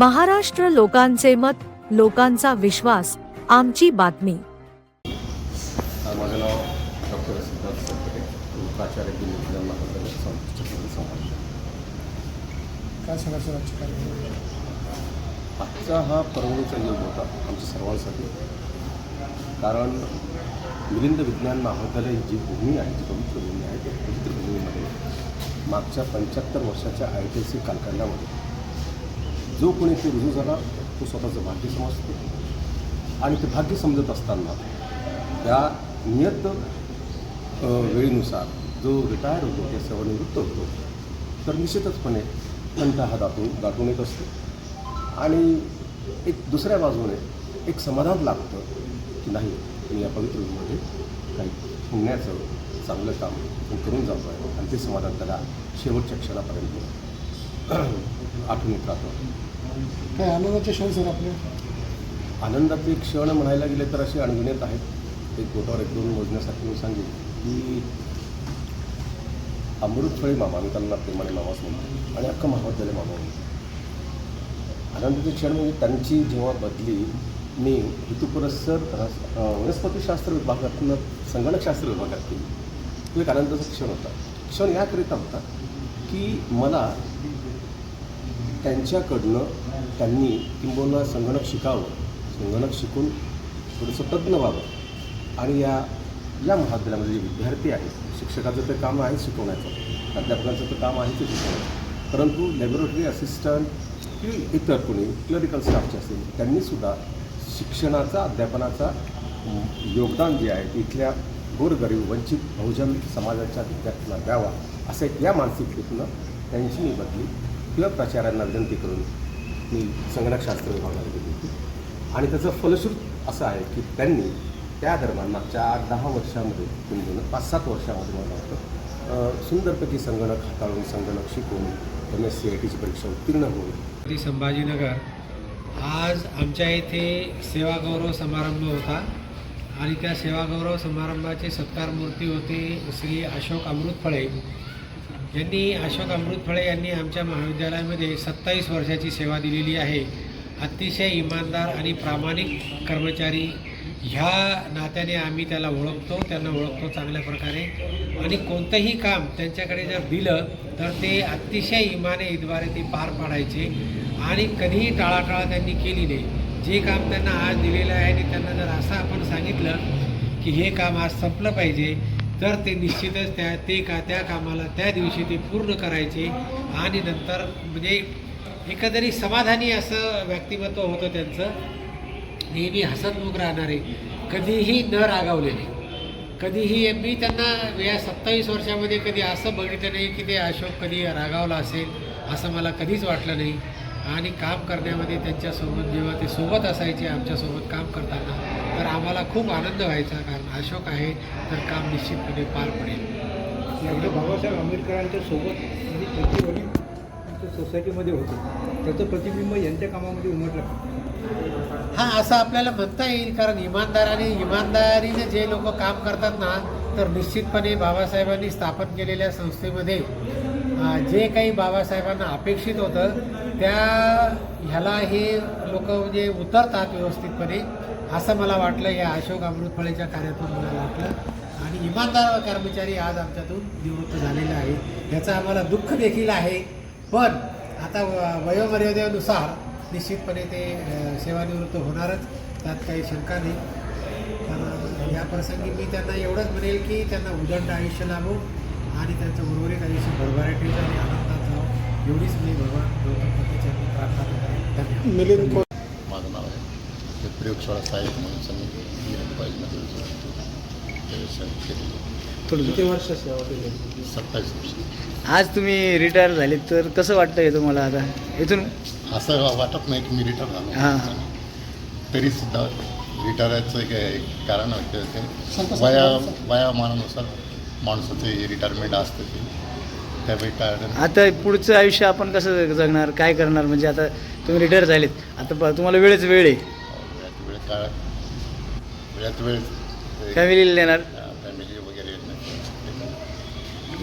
महाराष्ट्र लोकांचे मत लोकांचा विश्वास आमची बातमी. माझं नाव डॉक्टर सिद्धार्थ प्राचार्य समाज. काय आजचा हा परवणीचा योग होता आमच्या सर्वांसाठी. कारण मिलिंद विज्ञान महाविद्यालय ही जी भूमी आहे जी पवित्र भूमी आहे त्या पवित्र भूमीमध्ये मागच्या पंच्याहत्तर वर्षाच्या आय टी सी कालखंडामध्ये जो कोणी ते रुजू झाला तो स्वतःचं भाग्य समजतो. आणि ते भाग्य समजत असताना त्या नियत वेळेनुसार जो रिटायर होतो किंवा सेवानिवृत्त होतो तर निश्चितचपणे कंठ हा दाटून दाटून येत असतो. आणि एक दुसऱ्या बाजूने एक समाधान लागतं की नाही मी या पवित्र रूममध्ये काही पुण्याचं चांगलं काम करून जातो आहे आणि ते समाधान त्याला शेवटच्या क्षणापर्यंत आठवण येत राहतं. काय आनंदाचे क्षण सर आपले? आनंदाचे क्षण म्हणायला गेले तर असे अणगिणत आहेत. एक बोटावर एक दोन मोजण्यासाठी मी सांगेन. की अमृतफळी मामा मी त्यांना प्रेमाने मामाच म्हणतो आणि अख्खं महाविद्यालय मामा म्हणतो. आनंदाचे क्षण म्हणजे त्यांची जेव्हा बदली मी ऋतुपुरस्सर वनस्पतीशास्त्र विभागातून संगणकशास्त्र विभागात केली. तो एक आनंदाचा क्षण होता. क्षण याकरिता होता की मला त्यांच्याकडनं त्यांनी किंबहुना संगणक शिकावं संगणक शिकून थोडंसं तज्ज्ञ व्हावं. आणि या या महाविद्यालयामध्ये जे विद्यार्थी आहेत शिक्षकाचं तर काम आहे शिकवण्याचं अध्यापकांचं तर काम आहे ते शिकवण्याचं. परंतु लॅबोरेटरी असिस्टंट किंवा इतर कोणी क्लरिकल स्टाफचे असेल त्यांनीसुद्धा शिक्षणाचा अध्यापनाचा योगदान जे आहे इथल्या गोरगरीब वंचित बहुजन समाजाच्या विद्यार्थ्यांना द्यावा असं एक या मानसिकतेतून त्यांची मी बदली किंवा प्राचार्यांना विनंती करून मी संगणकशास्त्र विभागाला गेली होती. आणि त्याचं फलश्रुत असं आहे की त्यांनी त्या दरम्यान मागच्या आठ दहा वर्षामध्ये किंवा पाच सात वर्षामध्ये मला वाटतं सुंदरपैकी संगणक हाताळून संगणक शिकून एम एस सी आय टीची परीक्षा उत्तीर्ण होऊन. संभाजीनगर आज आमच्या इथे सेवागौरव समारंभ होता. आणि त्या सेवागौरव समारंभाचे सत्कार मूर्ती होते श्री अशोक अमृत फळे यांनी अशोक अमृतफळे यांनी आमच्या महाविद्यालयामध्ये सत्तावीस वर्षाची सेवा दिलेली आहे. अतिशय इमानदार आणि प्रामाणिक कर्मचारी. ह्या नात्याने आम्ही त्याला ओळखतो त्यांना ओळखतो चांगल्या प्रकारे. आणि कोणतंही काम त्यांच्याकडे जर दिलं तर ते अतिशय इमाने इद्वारे ते पार पाडायचे. आणि कधीही टाळाटाळ त्यांनी केली नाही जे काम त्यांना आज दिलेलं आहे आणि त्यांना जर असं आपण सांगितलं की हे काम आज संपलं पाहिजे तर ते निश्चितच त्या ते का त्या कामाला त्या दिवशी ते पूर्ण करायचे आणि नंतर म्हणजे एकंदरीत समाधानी असं व्यक्तिमत्व होतं त्यांचं. नेहमी हसतमुख राहणारे कधीही न रागावलेले. कधीही मी त्यांना या सत्तावीस वर्षामध्ये कधी असं बघितलं नाही की ते अशोक कधी रागावला असेल असं मला कधीच वाटलं नाही. आणि काम करण्यामध्ये त्यांच्यासोबत जेव्हा ते सोबत असायचे आमच्यासोबत काम करताना तर आम्हाला खूप आनंद व्हायचा कारण अशोक आहे तर काम निश्चितपणे पार पडेल. डॉक्टर बाबासाहेब आंबेडकरांच्या सोबत आणि प्रतिवरी आमच्या सोसायटीमध्ये होते. त्याचं प्रतिबिंब यांच्या कामामध्ये उमटलं. हां असं आपल्याला म्हणता येईल कारण इमानदाराने इमानदारीने जे लोक काम करतात ना तर निश्चितपणे बाबासाहेबांनी स्थापन केलेल्या संस्थेमध्ये जे काही बाबासाहेबांना अपेक्षित होतं त्या ह्याला हे लोक म्हणजे उतरतात व्यवस्थितपणे. असं मला वाटलं या अशोक अमृतफळेच्या कार्यातून मला वाटलं. आणि इमानदार कर्मचारी आज आमच्यातून निवृत्त झालेला आहे याचं आम्हाला दुःख देखील आहे. पण आता व- वयोमर्यादेनुसार निश्चितपणे ते सेवानिवृत्त होणारच. त्यात काही शंका नाही. तर या प्रसंगी मी त्यांना एवढंच म्हणेल की त्यांना उदंड आयुष्य लाभो आणि त्यांचं उर्वरित आयुष्य भरभराटीचं आणि आनंदात जावं हो. एवढीच मी भगवान गौतम पतीच्या प्रार्थना करेन धन्यवाद मिलिंद को माझं नाव आहे ते प्रयोगशाळा सहाय्यक म्हणून संधी पाहिजे किती वर्ष सत्तावीस वर्ष आज तुम्ही रिटायर झाले तर कसं वाटतंय तुम्हाला आता? इथून? असं वाटत नाही की मी रिटायर झालो. हां. तरी सुद्धा रिटायराचं एक एक कारण वाटतं ते वया वयामानानुसार माणसाचे रिटायरमेंट असतं ते. त्या रिटायर आता पुढचं आयुष्य आपण कसं जगणार काय करणार? म्हणजे आता तुम्ही रिटायर झालेत. आता तुम्हाला वेळच वेळ आहे. वेळात वेळ काळ वेळात वेळ फॅमिलीला फॅमिली वगैरे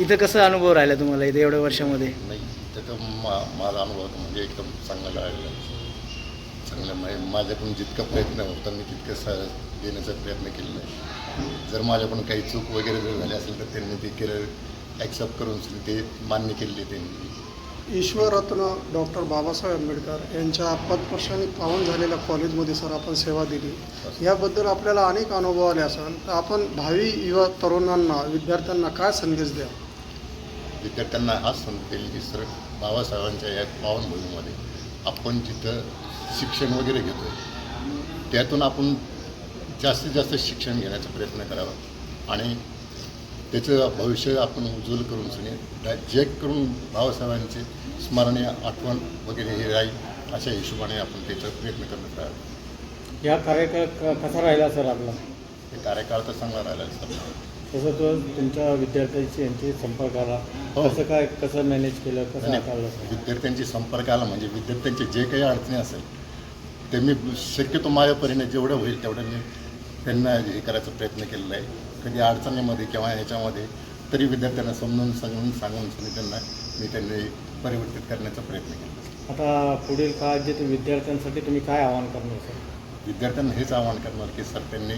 इथं कसा अनुभव राहिला तुम्हाला इथे एवढ्या वर्षामध्ये? नाही त्याचा मा माझा अनुभव म्हणजे एकदम चांगला लागला चांगलं मा माझ्याकडून जितका प्रयत्न होता मी तितकं स देण्याचा प्रयत्न केलेला आहे. जर माझ्याकडून काही चूक वगैरे जर झाली असेल तर त्यांनी ते केलं. ॲक्सेप्ट करून ते मान्य केलेले त्यांनी. ईश्वररत्न डॉक्टर बाबासाहेब आंबेडकर यांच्या पदस्पर्शाने पावन झालेल्या कॉलेजमध्ये सर आपण सेवा दिली. याबद्दल आपल्याला अनेक अनुभव आले असाल तर आपण भावी युवा तरुणांना विद्यार्थ्यांना काय संदेश द्या विद्यार्थ्यांना हाच संदेश की सर बाबासाहेबांच्या या पावनभूमीमध्ये आपण जिथं शिक्षण वगैरे घेतो त्यातून आपण जास्तीत जास्त शिक्षण घेण्याचा प्रयत्न करावा. आणि त्याचं भविष्य आपण उज्ज्वल करून सनी. जे करून बाबासाहेबांचे स्मरणीय आठवण वगैरे हे राहील अशा हिशोबाने आपण त्याचा प्रयत्न करत राहावं या कार्यकाळ कसा राहिला सर आपला? हे कार्यकाळ तर चांगला राहिला सर. तसं तो तुमच्या विद्यार्थ्यांशी यांची संपर्क आला. हो. कसं काय कसं मॅनेज केलं कसं विद्यार्थ्यांची संपर्क आला म्हणजे विद्यार्थ्यांचे जे काही अडचणी असेल ते मी शक्यतो माझ्या परीने जेवढं होईल तेवढं मी त्यांना हे करायचा प्रयत्न केलेला आहे. कधी अडचणीमध्ये किंवा ह्याच्यामध्ये तरी विद्यार्थ्यांना समजून सांगून सांगून सांगून त्यांना मी त्यांनी परिवर्तित करण्याचा प्रयत्न केला. आता पुढील काळात जे ते विद्यार्थ्यांसाठी तुम्ही काय आवाहन करणार सर? विद्यार्थ्यांना हेच आवाहन करणार की सर त्यांनी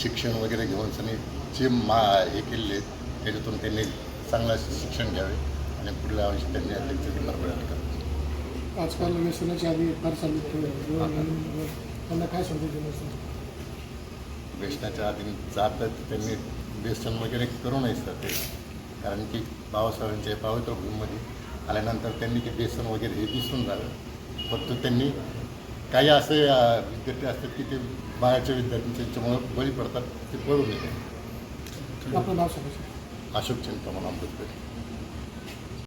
शिक्षण वगैरे घेऊन सनी जे मा हे केलेले त्याच्यातून त्यांनी चांगलं शिक्षण घ्यावे आणि पुढल्या वर्षी त्यांनी त्यांचं बरोबर करावं आजकाल व्यसनाची आधी फार चालू त्यांना काय संदेश व्यसनाच्या आधी जातात त्यांनी व्यसन वगैरे करू नये सर ते. कारण की बाबासाहेबांच्या पवित्र भूमीमध्ये आल्यानंतर त्यांनी ते व्यसन वगैरे हे दिसून झालं. फक्त त्यांनी काही असे विद्यार्थी असतात की ते बाहेरच्या विद्यार्थ्यांच्या याच्यामुळं बळी पडतात ते पडू नये. अशोक चिंतामण अमृतपेठ